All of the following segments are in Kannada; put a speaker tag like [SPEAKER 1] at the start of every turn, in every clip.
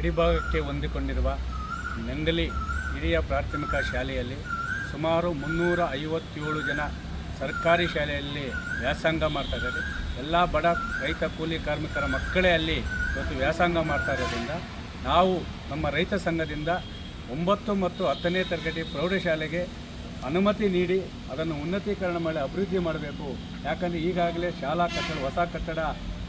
[SPEAKER 1] ಗಡಿಭಾಗಕ್ಕೆ ಹೊಂದಿಕೊಂಡಿರುವ ನಂಗಲಿ ಹಿರಿಯ ಪ್ರಾಥಮಿಕ ಶಾಲೆಯಲ್ಲಿ ಸುಮಾರು ಮುನ್ನೂರ ಐವತ್ತೇಳು ಜನ ಸರ್ಕಾರಿ ಶಾಲೆಯಲ್ಲಿ ವ್ಯಾಸಂಗ ಮಾಡ್ತಾ ಇದ್ದಾರೆ. ಎಲ್ಲ ಬಡ ರೈತ ಕೂಲಿ ಕಾರ್ಮಿಕರ ಮಕ್ಕಳೇ ಅಲ್ಲಿ ಇವತ್ತು ವ್ಯಾಸಂಗ ಮಾಡ್ತಾ ಇರೋದ್ರಿಂದ ನಾವು ನಮ್ಮ ರೈತ ಸಂಘದಿಂದ ಒಂಬತ್ತು ಮತ್ತು ಹತ್ತನೇ ತರಗತಿ ಪ್ರೌಢಶಾಲೆಗೆ ಅನುಮತಿ ನೀಡಿ ಅದನ್ನು ಉನ್ನತೀಕರಣ ಮಾಡಿ ಅಭಿವೃದ್ಧಿ ಮಾಡಬೇಕು. ಯಾಕಂದರೆ ಈಗಾಗಲೇ ಶಾಲಾ ಕಟ್ಟಡ, ಹೊಸ ಕಟ್ಟಡ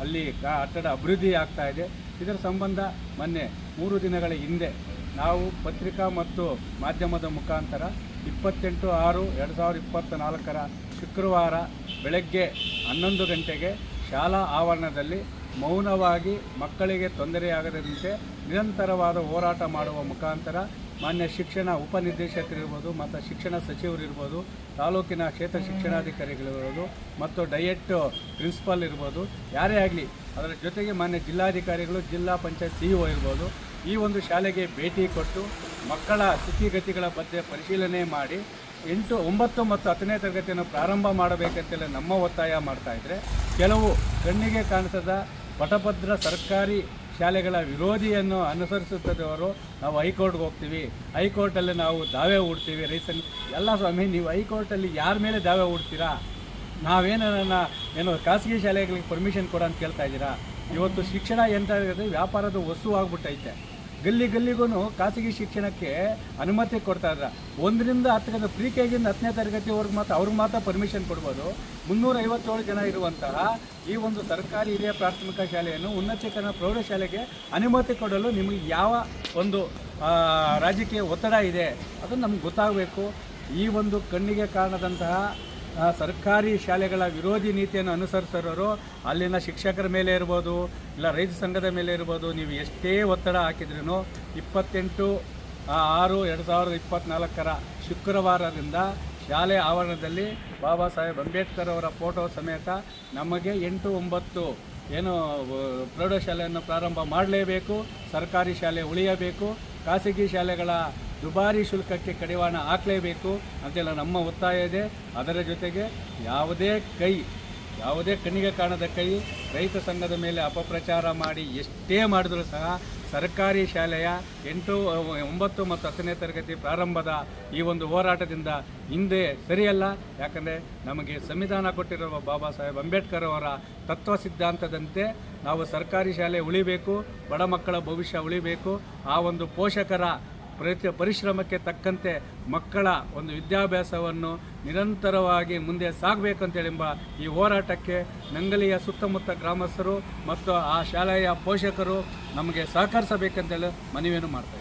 [SPEAKER 1] ಅಲ್ಲಿ ಕಟ್ಟಡ ಅಭಿವೃದ್ಧಿ ಆಗ್ತಾ ಇದೆ. ಇದರ ಸಂಬಂಧ ಮೊನ್ನೆ ಮೂರು ದಿನಗಳ ಹಿಂದೆ ನಾವು ಪತ್ರಿಕಾ ಮತ್ತು ಮಾಧ್ಯಮದ ಮುಖಾಂತರ ಇಪ್ಪತ್ತೆಂಟು ಆರು ಎರಡು ಸಾವಿರದ ಇಪ್ಪತ್ತ ನಾಲ್ಕರ ಶುಕ್ರವಾರ ಬೆಳಗ್ಗೆ ಹನ್ನೊಂದು ಗಂಟೆಗೆ ಶಾಲಾ ಆವರಣದಲ್ಲಿ ಮೌನವಾಗಿ ಮಕ್ಕಳಿಗೆ ತೊಂದರೆಯಾಗದಂತೆ ನಿರಂತರವಾದ ಹೋರಾಟ ಮಾಡುವ ಮುಖಾಂತರ ಮಾನ್ಯ ಶಿಕ್ಷಣ ಉಪನಿರ್ದೇಶಕರಿರ್ಬೋದು ಮತ್ತು ಶಿಕ್ಷಣ ಸಚಿವರಿರ್ಬೋದು, ತಾಲೂಕಿನ ಕ್ಷೇತ್ರ ಶಿಕ್ಷಣಾಧಿಕಾರಿಗಳಿರ್ಬೋದು ಮತ್ತು ಡಯಟ್ ಪ್ರಿನ್ಸಿಪಾಲ್ ಇರ್ಬೋದು, ಯಾರೇ ಆಗಲಿ, ಅದರ ಜೊತೆಗೆ ಮಾನ್ಯ ಜಿಲ್ಲಾಧಿಕಾರಿಗಳು, ಜಿಲ್ಲಾ ಪಂಚಾಯತ್ ಸಿ ಇ ಇರ್ಬೋದು, ಈ ಒಂದು ಶಾಲೆಗೆ ಭೇಟಿ ಕೊಟ್ಟು ಮಕ್ಕಳ ಸ್ಥಿತಿಗತಿಗಳ ಬಗ್ಗೆ ಪರಿಶೀಲನೆ ಮಾಡಿ ಎಂಟು, ಒಂಬತ್ತು ಮತ್ತು ಹತ್ತನೇ ತರಗತಿಯನ್ನು ಪ್ರಾರಂಭ ಮಾಡಬೇಕಂತೆಲ್ಲ ನಮ್ಮ ಒತ್ತಾಯ ಮಾಡ್ತಾ ಇದ್ದರೆ ಕೆಲವು ಕಣ್ಣಿಗೆ ಕಾಣಿಸದ ಪಟಭದ್ರ ಸರ್ಕಾರಿ ಶಾಲೆಗಳ ವಿರೋಧಿಯನ್ನು ಅನುಸರಿಸುತ್ತದವರು ನಾವು ಹೈಕೋರ್ಟ್ಗೆ ಹೋಗ್ತೀವಿ. ಹೈಕೋರ್ಟಲ್ಲಿ ನಾವು ದಾವೆ ಹೂಡ್ತೀವಿ. ರೈಸನ್ ಎಲ್ಲ ಸ್ವಾಮಿ, ನೀವು ಹೈಕೋರ್ಟಲ್ಲಿ ಯಾರ ಮೇಲೆ ದಾವೆ ಹೂಡ್ತೀರಾ? ನಾವೇನು ನನ್ನ, ಏನು ಖಾಸಗಿ ಶಾಲೆಗಳಿಗೆ ಪರ್ಮಿಷನ್ ಕೊಡ ಅಂತ ಕೇಳ್ತಾ ಇದ್ದೀರಾ? ಇವತ್ತು ಶಿಕ್ಷಣ ಎಂತ ವ್ಯಾಪಾರದ ವಸ್ತು ಆಗ್ಬಿಟ್ಟೈತೆ. ಗಲ್ಲಿ ಗಲ್ಲಿಗೂ ಖಾಸಗಿ ಶಿಕ್ಷಣಕ್ಕೆ ಅನುಮತಿ ಕೊಡ್ತಾ ಇದ್ರ. ಒಂದರಿಂದ ಹತ್ತರಿಂದ ಪ್ರಿ ಕೆ ಜಿಯಿಂದ ಹತ್ತನೇ ತರಗತಿವರೆಗೂ ಮಾತ್ರ ಅವ್ರಿಗೆ ಮಾತ್ರ ಪರ್ಮಿಷನ್ ಕೊಡ್ಬೋದು. ಮುನ್ನೂರ ಐವತ್ತೇಳು ಜನ ಇರುವಂತಹ ಈ ಒಂದು ಸರ್ಕಾರಿ ಹಿರಿಯ ಪ್ರಾಥಮಿಕ ಶಾಲೆಯನ್ನು ಉನ್ನತೀಕರಣ ಪ್ರೌಢಶಾಲೆಗೆ ಅನುಮತಿ ಕೊಡಲು ನಿಮಗೆ ಯಾವ ಒಂದು ರಾಜಕೀಯ ಒತ್ತಡ ಇದೆ ಅದು ನಮ್ಗೆ ಗೊತ್ತಾಗಬೇಕು. ಈ ಒಂದು ಕಣ್ಣಿಗೆ ಕಾಣದಂತಹ ಆ, ಸರ್ಕಾರಿ ಶಾಲೆಗಳ ವಿರೋಧಿ ನೀತಿಯನ್ನು ಅನುಸರಿಸಿರೋರು ಅಲ್ಲಿನ ಶಿಕ್ಷಕರ ಮೇಲೆ ಇರ್ಬೋದು, ಇಲ್ಲ ರೈತ ಸಂಘದ ಮೇಲೆ ಇರ್ಬೋದು, ನೀವು ಎಷ್ಟೇ ಒತ್ತಡ ಹಾಕಿದ್ರೂ ಇಪ್ಪತ್ತೆಂಟು ಆರು ಎರಡು ಸಾವಿರದ ಇಪ್ಪತ್ತ್ನಾಲ್ಕರ ಶುಕ್ರವಾರದಿಂದ ಶಾಲೆ ಆವರಣದಲ್ಲಿ ಬಾಬಾ ಸಾಹೇಬ್ ಅಂಬೇಡ್ಕರ್ ಅವರ ಫೋಟೋ ಸಮೇತ ನಮಗೆ ಎಂಟು ಒಂಬತ್ತು ಏನು ಪ್ರೌಢಶಾಲೆಯನ್ನು ಪ್ರಾರಂಭ ಮಾಡಲೇಬೇಕು, ಸರ್ಕಾರಿ ಶಾಲೆ ಉಳಿಯಬೇಕು, ಖಾಸಗಿ ಶಾಲೆಗಳ ದುಬಾರಿ ಶುಲ್ಕಕ್ಕೆ ಕಡಿವಾಣ ಹಾಕಲೇಬೇಕು ಅಂತೆಲ್ಲ ನಮ್ಮ ಒತ್ತಾಯ ಇದೆ. ಅದರ ಜೊತೆಗೆ ಯಾವುದೇ ಕೈ, ಯಾವುದೇ ಕಣ್ಣಿಗೆ ಕಾಣದ ಕೈ ರೈತ ಸಂಘದ ಮೇಲೆ ಅಪಪ್ರಚಾರ ಮಾಡಿ ಎಷ್ಟೇ ಮಾಡಿದರೂ ಸಹ ಸರ್ಕಾರಿ ಶಾಲೆಯ ಎಂಟು, ಒಂಬತ್ತು ಮತ್ತು ಹತ್ತನೇ ತರಗತಿ ಪ್ರಾರಂಭದ ಈ ಒಂದು ಹೋರಾಟದಿಂದ ಹಿಂದೆ ಸರಿಯಲ್ಲ. ಯಾಕಂದರೆ ನಮಗೆ ಸಂವಿಧಾನ ಕೊಟ್ಟಿರುವ ಬಾಬಾ ಸಾಹೇಬ್ ಅಂಬೇಡ್ಕರ್ ಅವರ ತತ್ವ ಸಿದ್ಧಾಂತದಂತೆ ನಾವು ಸರ್ಕಾರಿ ಶಾಲೆ ಉಳಿಬೇಕು, ಬಡ ಮಕ್ಕಳ ಭವಿಷ್ಯ ಉಳಿಬೇಕು. ಆ ಒಂದು ಪೋಷಕರ ಪ್ರತಿ ಪರಿಶ್ರಮಕ್ಕೆ ತಕ್ಕಂತೆ ಮಕ್ಕಳ ಒಂದು ವಿದ್ಯಾಭ್ಯಾಸವನ್ನು ನಿರಂತರವಾಗಿ ಮುಂದೆ ಸಾಗಬೇಕಂತೇಳೆಂಬ ಈ ಹೋರಾಟಕ್ಕೆ ನಂಗಲಿಯ ಸುತ್ತಮುತ್ತ ಗ್ರಾಮಸ್ಥರು ಮತ್ತು ಆ ಶಾಲೆಯ ಪೋಷಕರು ನಮಗೆ ಸಹಕರಿಸಬೇಕಂತೇಳಿ ಮನವಿಯನ್ನು ಮಾಡ್ತಾರೆ